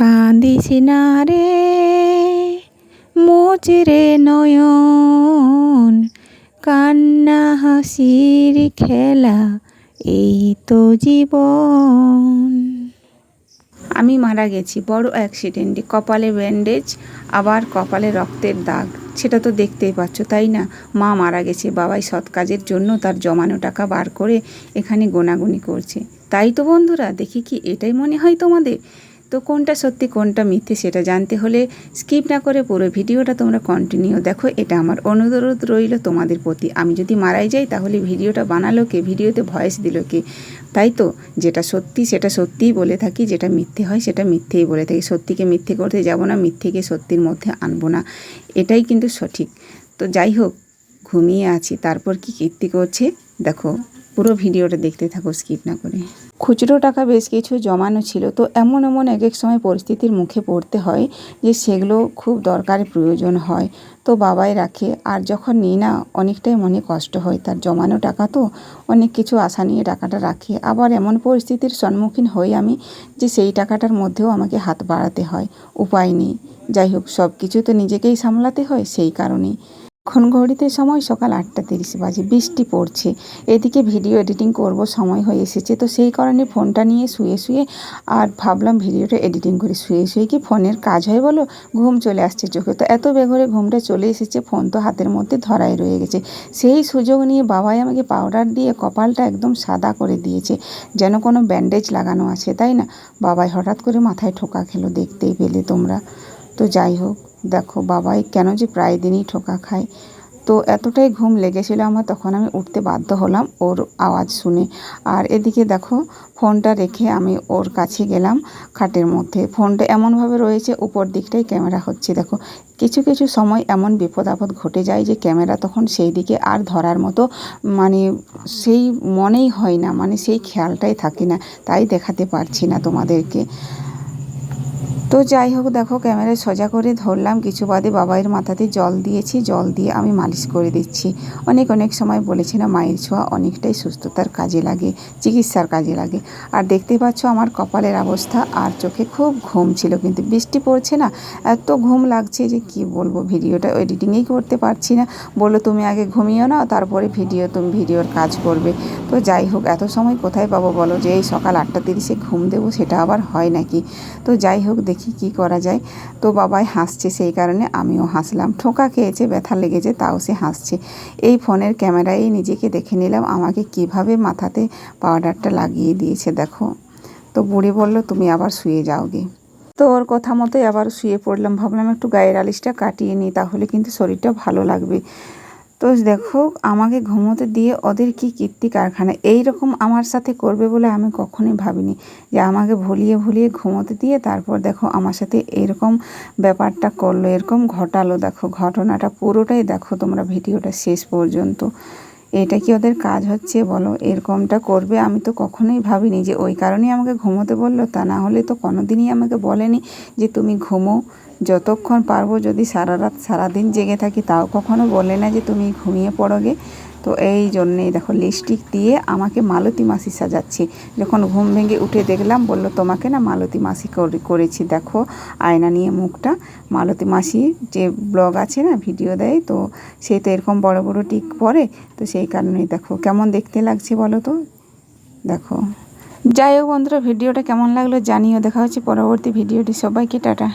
কাঁদিস না রে মোচরে নয়ন, কান্না হাসির খেলা, এই তো জীবন। আমি মারা গেছি, বড় অ্যাক্সিডেন্টে কপালে ব্যান্ডেজ আবার কপালে রক্তের দাগ। সেটা তো দেখতেই পাচ্ছ, তাই না? মা মারা গেছে, বাবাই সৎ কাজের জন্য তার জমানো টাকা বার করে এখানে গোনাগুনি করছে। তাই তো বন্ধুরা, দেখি কি এটাই মনে হয় তোমাদের? তো কোনটা সত্যি, কোনটা মিথ্যে সেটা জানতে হলে স্কিপ না করে পুরো ভিডিওটা তোমরা কন্টিনিউ দেখো। এটা আমার অনুরোধ রইল তোমাদের প্রতি। আমি যদি মারাই যাই তাহলে ভিডিওটা বানালো কে? ভিডিওতে ভয়েস দিল কে? তাই তো? যেটা সত্যি সেটা সত্যিই বলে থাকি, যেটা মিথ্যে হয় সেটা মিথ্যেই বলে থাকি। সত্যিকে মিথ্যে করতে যাব না, মিথ্যেকে সত্যির মধ্যে আনব না। এটাই কিন্তু সঠিক। তো যাই হোক, ঘুমিয়ে আছি। তারপর কি কীর্তি করছে? দেখো। পুরো ভিডিওটা দেখতে থাকো স্কিপ না করে। খুচরো টাকা বেশ কিছু জমানো ছিল, তো এমন এমন এক এক সময় পরিস্থিতির মুখে পড়তে হয় যে সেগুলো খুব দরকারি প্রয়োজন হয়। তো বাবাই রাখে, আর যখন নিই না অনেকটাই মনে কষ্ট হয় তার জমানো টাকা, তো অনেক কিছু আশা নিয়ে টাকাটা রাখে। আবার এমন পরিস্থিতির সম্মুখীন হই আমি যে সেই টাকাটার মধ্যেও আমাকে হাত বাড়াতে হয়, উপায় নেই। যাই হোক সব কিছু তো নিজেকেই সামলাতে হয়, সেই কারণেই। এখন ঘড়িতে সময় সকাল আটটা তিরিশ বাজে, বৃষ্টি পড়ছে। এদিকে ভিডিও এডিটিং করব, সময় হয়ে এসেছে। তো সেই কারণে ফোনটা নিয়ে শুয়ে শুয়ে আর ভাবলাম ভিডিওটা এডিটিং করে শুয়ে শুয়ে কি ফোনের কাজ হয় বলো? ঘুম চলে আসছে চোখে। তো এত বেঘরে ঘুমটা চলে এসেছে, ফোন তো হাতের মধ্যে ধরাই রয়ে গেছে। সেই সুযোগ নিয়ে বাবাই আমাকে পাউডার দিয়ে কপালটা একদম সাদা করে দিয়েছে, যেন কোনো ব্যান্ডেজ লাগানো আছে, তাই না? বাবাই হঠাৎ করে মাথায় ঠোকা খেলো দেখতেই পেলে তোমরা। তো যাই হোক, দেখো বাবাই কেন যে প্রায় দিনই ঠোকা খায়। তো এতটাই ঘুম লেগেছিলো আমার, তখন আমি উঠতে বাধ্য হলাম ওর আওয়াজ শুনে। আর এদিকে দেখো, ফোনটা রেখে আমি ওর কাছে গেলাম খাটের মধ্যে। ফোনটা এমনভাবে রয়েছে, উপর দিকটাই ক্যামেরা হচ্ছে। দেখো, কিছু কিছু সময় এমন বিপদ আপদ ঘটে যায় যে ক্যামেরা তখন সেই দিকে আর ধরার মতো মানে সেই মনেই হয় না মানে সেই খেয়ালটাই থাকে না, তাই দেখাতে পারছি না তোমাদেরকে। তো যাই হোক, দেখো, ক্যামেরায় সোজা করে ধরলাম। কিছু বাদে বাবাইয়ের মাথাতে জল দিয়েছি। জল দিয়ে আমি মালিশ করে দিচ্ছি। অনেক অনেক সময় বলেছি না মায়ের ছোঁয়া অনেকটাই সুস্থতার কাজে লাগে, চিকিৎসার কাজে লাগে। আর দেখতে পাচ্ছ, আমার কপালের অবস্থা আর চোখে খুব ঘুম ছিল, কিন্তু বৃষ্টি পড়ছে না। এত ঘুম লাগছে যে কি বলব, ভিডিওটা এডিটিংই করতে পারছি না। বলল, তুমি আগে ঘুমিও নাও, তারপরে ভিডিও, তুমি ভিডিওর কাজ করবে। তো যাই হোক, এত সময় কোথায় পাবো বলো যে, এই সকাল আটটা তিরিশে ঘুম দেবো, সেটা আবার হয় নাকি? তো যাই হোক দেখি দেখি কি করা যায়। তো বাবাই হাসছে সেই কারণে আমিও হাসলাম। ঠোকা খেয়েছে, ব্যথা লেগেছে, তাও সে হাসছে। এই ফোনের ক্যামেরায় নিজেকে দেখে নিলাম, আমাকে কীভাবে মাথাতে পাউডারটা লাগিয়ে দিয়েছে দেখো। তো বুড়ি বলল, তুমি আবার শুয়ে যাও গে। তো ওর কথা মতোই আবার শুয়ে পড়লাম। ভাবলাম একটু গায়ের আলিশটা কাটিয়ে নিই, তাহলে কিন্তু শরীরটা ভালো লাগবে। তো দেখো, আমাকে ঘুমোতে দিয়ে ওদের কি কীর্তি কারখানা? এই রকম আমার সাথে করবে বলে আমি কখনোই ভাবিনি যে আমাকে ভুলিয়ে ভুলিয়ে ঘুমোতে দিয়ে তারপর দেখো আমার সাথে এরকম ব্যাপারটা করল, এরকম ঘটালো। দেখো, ঘটনাটা পুরোটাই দেখো তোমরা ভিডিওটা শেষ পর্যন্ত। এটা কি ওদের কাজ হচ্ছে বলো? এরকমটা করবে? আমি তো কখনোই ভাবিনি যে ওই কারণেই আমাকে ঘুমোতে বলল। তা না হলে তো কোনো দিনই আমাকে বলেনি যে তুমি ঘুমো। যতক্ষণ পারব যদি সারা রাত, সারাদিন জেগে থাকি, তাও কখনো বলে না যে তুমি ঘুমিয়ে পড়োগে। তো এই জন্যেই দেখো লিপস্টিক দিয়ে আমাকে মালতী মাসি সাজাচ্ছি। যখন ঘুম ভেঙে উঠে দেখলাম, বলল, তোমাকে না মালতী মাসি করেছি, দেখো আয়না নিয়ে মুখটা। মালতী মাসি যে ব্লগ আছে না, ভিডিও দেয়, তো সে তো এরকম বড় বড় টিক পরে, তো সেই কারণেই দেখো, কেমন দেখতে লাগছে বলো তো? দেখো। যাই হোক বন্ধুরা, ভিডিওটা কেমন লাগল জানিও, দেখা হচ্ছে পরবর্তী ভিডিওটি। সবাইকে টাটা।